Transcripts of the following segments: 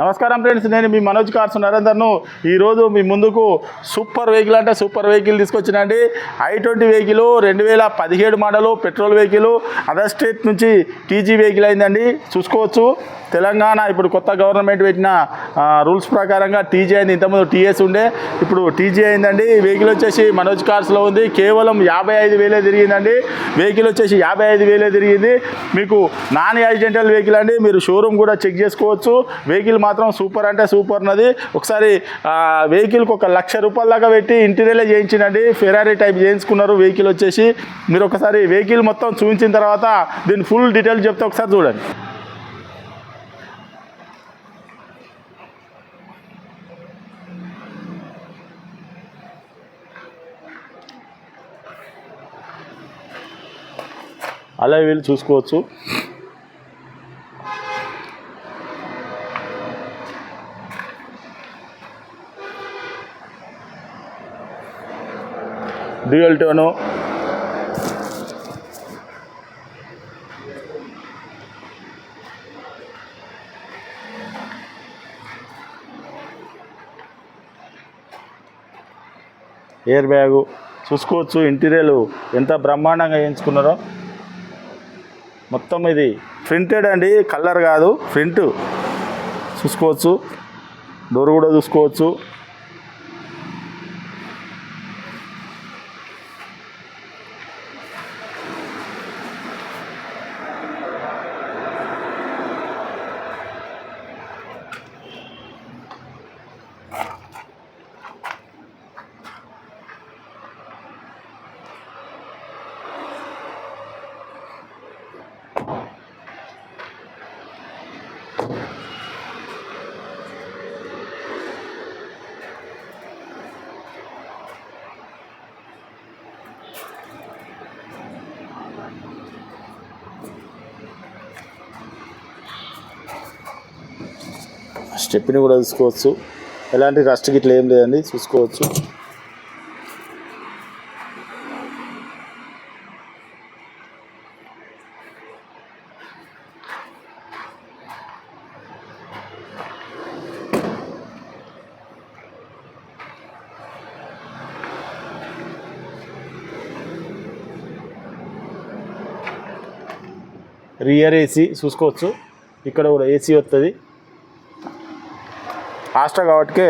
నమస్కారం ఫ్రెండ్స్ నేను మీ మనోజ్ కార్స్ నరేందర్ను ఈరోజు మీ ముందుకు సూపర్ వెహికల్ అంటే సూపర్ వెహికల్ తీసుకొచ్చినండి. ఐ ట్వంటీ వెహికల్ రెండు వేల పదిహేడు model petrol vehicle other state నుంచి టీజీ వెహికల్ అయిందండి. చూసుకోవచ్చు. తెలంగాణ ఇప్పుడు కొత్త గవర్నమెంట్ పెట్టిన రూల్స్ ప్రకారంగా టీజీ అయింది. ఇంతకుముందు టీఎస్ ఉండే ఇప్పుడు టీజీ అయిందండి. వెహికల్ వచ్చేసి మనోజ్ కార్స్లో ఉంది. కేవలం యాభై ఐదు వేలే తిరిగిందండి. వెహికల్ వచ్చేసి యాభై ఐదు వేలే తిరిగింది. మీకు నాన్ యాక్సిడెంటల్ వెహికల్ అండి. మీరు షోరూమ్ కూడా చెక్ చేసుకోవచ్చు. వెహికల్ మాత్రం సూపర్ అంటే సూపర్ ఉన్నది. ఒకసారి వెహికల్కి ఒక లక్ష రూపాయల దాకా పెట్టి ఇంటీరియర్లే చేయించినండి. ఫెరారీ టైప్ చేయించుకున్నారు వెహికల్ వచ్చేసి. మీరు ఒకసారి వెహికల్ మొత్తం చూపించిన తర్వాత దీని ఫుల్ డీటెయిల్స్ చెప్తే ఒకసారి చూడండి. అలా వీళ్ళు చూసుకోవచ్చు. Dual tone. Air bag. చూసుకోవచ్చు ఇంటీరియర్ ఎంత బ్రహ్మాండంగా వేయించుకున్నారో. మొత్తం ఇది ప్రింటెడ్ అండి కలర్ కాదు ప్రింట్. చూసుకోవచ్చు డోర్ కూడా చూసుకోవచ్చు. స్టెప్ని కూడా చూసుకోవచ్చు ఎలాంటి రస్ట్ గిట్ల ఏం లేదండి. చూసుకోవచ్చు. రియర్ ఏసీ చూసుకోవచ్చు. ఇక్కడ కూడా ఏసీ వస్తుంది ఆస్ట్రా కాబట్టి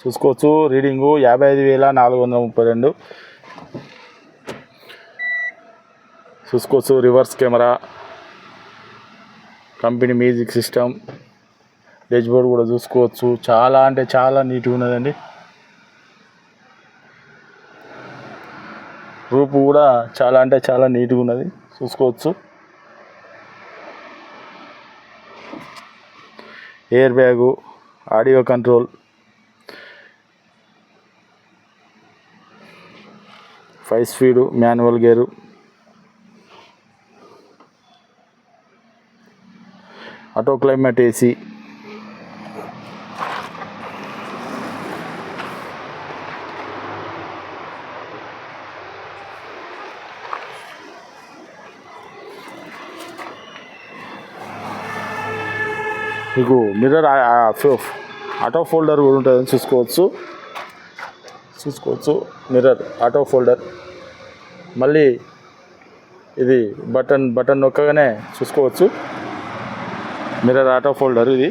చూసుకోవచ్చు. రీడింగు యాభై ఐదు వేల నాలుగు వందల ముప్పై రెండు. చూసుకోవచ్చు reverse camera company music system dash board కూడా చూసుకోవచ్చు. చాలా అంటే చాలా నీట్గా ఉన్నదండి. రూపు కూడా చాలా అంటే చాలా నీట్గా ఉన్నది. చూసుకోవచ్చు. Air bag audio control. Five speed manual gear. Auto climate AC మీకు మిర్రర్ ఆటో ఫోల్డర్ కూడా ఉంటుందని చూసుకోవచ్చు. చూసుకోవచ్చు. మిర్రర్ ఆటో ఫోల్డర్ మళ్ళీ ఇది బటన్ బటన్ నొక్కగానే చూసుకోవచ్చు. మిర్రర్ ఆటో ఫోల్డర్ ఇది.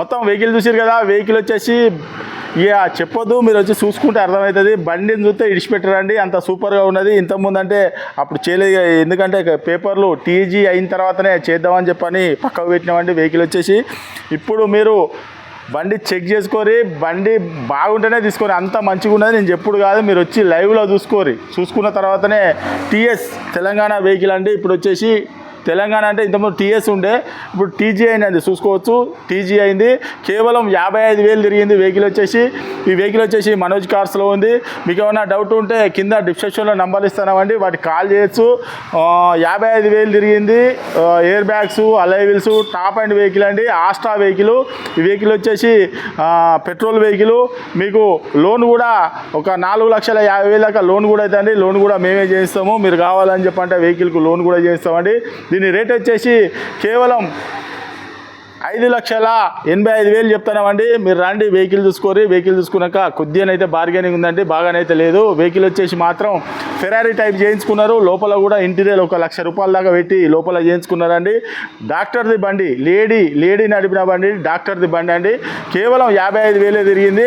మొత్తం వెహికల్ చూసారు కదా వెహికల్ వచ్చేసి ఇక చెప్పొద్దు మీరు వచ్చి చూసుకుంటే అర్థమవుతుంది. బండిని చూస్తే ఇడిచిపెట్టరండి అంత సూపర్గా ఉన్నది. ఇంతకుముందు అంటే అప్పుడు చేయలేదు ఎందుకంటే పేపర్లు టీజీ అయిన తర్వాతనే చేద్దామని చెప్పని పక్కకు పెట్టినామండి వెహికల్ వచ్చేసి. ఇప్పుడు మీరు బండి చెక్ చేసుకోరి బండి బాగుంటేనే తీసుకొని అంత మంచిగా ఉన్నది నేను చెప్పుడు కాదు. మీరు వచ్చి లైవ్లో చూసుకోరి. చూసుకున్న తర్వాతనే టీఎస్ తెలంగాణ వెహికల్ అండి. ఇప్పుడు వచ్చేసి తెలంగాణ అంటే ఇంతకుముందు టీఎస్ ఉండే ఇప్పుడు టీజీ అయింది చూసుకోవచ్చు. టీజీ అయింది. కేవలం యాభై ఐదు వేలు తిరిగింది వెహికల్ వచ్చేసి. ఈ వెహికల్ వచ్చేసి మనోజ్ కార్స్లో ఉంది. మీకు ఏమైనా డౌట్ ఉంటే కింద డిస్క్రిప్షన్లో నంబర్లు ఇస్తామండి వాటికి కాల్ చేయొచ్చు. యాభై ఐదు వేలు తిరిగింది. Air bags alloy wheels top and vehicle అండి. Asta vehicle. ఈ వెహికల్ వచ్చేసి పెట్రోల్ వెహికల్. మీకు లోన్ కూడా ఒక నాలుగు లక్షల యాభై వేల దాకా లోన్ కూడా అవుతుంది లోన్ కూడా మేమే చేయిస్తాము. మీరు కావాలని చెప్పంటే వెహికల్కు లోన్ కూడా చేయిస్తామండి. దీని రేట్ వచ్చేసి కేవలం ఐదు లక్షల ఎనభై ఐదు వేలు చెప్తున్నామండి. మీరు రండి వెహికల్ చూసుకోరి వెహికల్ చూసుకున్నాక కొద్దిగానైతే బార్గెనింగ్ ఉందండి. బాగానైతే లేదు. వెహికల్ వచ్చేసి మాత్రం ఫెరారీ టైప్ చేయించుకున్నారు. లోపల కూడా ఇంటీరియర్ ఒక లక్ష రూపాయల దాకా పెట్టి లోపల చేయించుకున్నారండి. డాక్టర్ది బండి లేడీ లేడీ నడిపిన బండి డాక్టర్ది బండి అండి. కేవలం యాభై ఐదు వేలే తిరిగింది.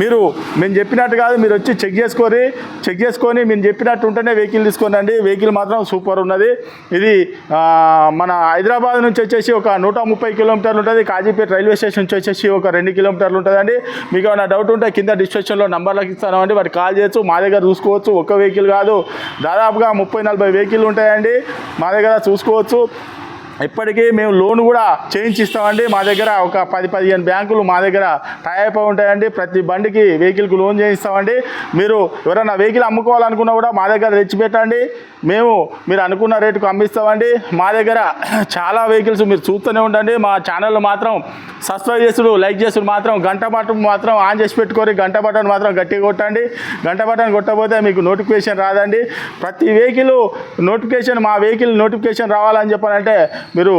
మీరు మేము చెప్పినట్టు కాదు మీరు వచ్చి చెక్ చేసుకొని చెక్ చేసుకొని మేము చెప్పినట్టు ఉంటేనే వెహికల్ తీసుకోనండి వెహికల్ మాత్రం సూపర్ ఉన్నది. ఇది మన హైదరాబాద్ నుంచి వచ్చేసి ఒక నూట ముప్పై కిలోమీటర్లు ఉంటుంది. కాజీపేట రైల్వే స్టేషన్ నుంచి వచ్చేసి ఒక రెండు కిలోమీటర్లు ఉంటుందండి. మీకు ఏమైనా డౌట్ ఉంటే కింద డిస్క్రిప్షన్లో నంబర్లకు ఇస్తామండి వాటి కాల్ చేయొచ్చు. మా దగ్గర చూసుకోవచ్చు. ఒక్క వెహికల్ కాదు. దాదాపుగా ముప్పై నలభై వెహికల్ ఉంటాయండి. మా దగ్గర చూసుకోవచ్చు. ఇప్పటికీ మేము లోన్ కూడా చేయించి ఇస్తామండి మా దగ్గర ఒక పది పదిహేను బ్యాంకులు మా దగ్గర టైప్ ఉంటాయండి. ప్రతి బండికి వెహికల్కి లోన్ చేయిస్తామండి. మీరు ఎవరైనా వెహికల్ అమ్ముకోవాలనుకున్నా కూడా మా దగ్గర తెచ్చిపెట్టండి మేము మీరు అనుకున్న రేటుకు అమ్మిస్తామండి. మా దగ్గర చాలా వెహికల్స్ మీరు చూస్తూనే ఉండండి. మా ఛానల్ మాత్రం సబ్స్క్రైబ్ చేసుడు లైక్ చేసుడు మాత్రం గంట బటన్ మాత్రం ఆన్ చేసి పెట్టుకొని గంట బటన్ మాత్రం గట్టిగా కొట్టండి. గంట బటన్ కొట్టకపోతే మీకు నోటిఫికేషన్ రాదండి. ప్రతి వెహికల్ నోటిఫికేషన్ మా వెహికల్ నోటిఫికేషన్ రావాలని చెప్పాలంటే మీరు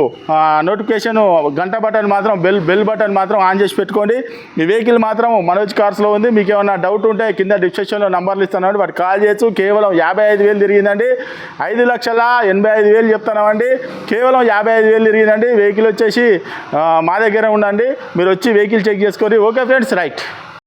నోటిఫికేషన్ గంట బటన్ మాత్రం బెల్ బెల్ బటన్ మాత్రం ఆన్ చేసి పెట్టుకోండి. మీ వెహికల్ మాత్రం మనోజ్ కార్స్లో ఉంది. మీకు ఏమైనా డౌట్ ఉంటే కింద డిస్క్రిప్షన్లో నంబర్లు ఇస్తానండి వాటి కాల్ చేయొచ్చు. కేవలం యాభై ఐదు వేలు తిరిగిందండి. ఐదు లక్షల ఎనభై ఐదు వేలు చెప్తున్నామండి కేవలం యాభై ఐదు వేలు తిరిగిందండి. వెహికల్ వచ్చేసి మా దగ్గర ఉండండి మీరు వచ్చి వెహికల్ చెక్ చేసుకొని ఓకే ఫ్రెండ్స్ రైట్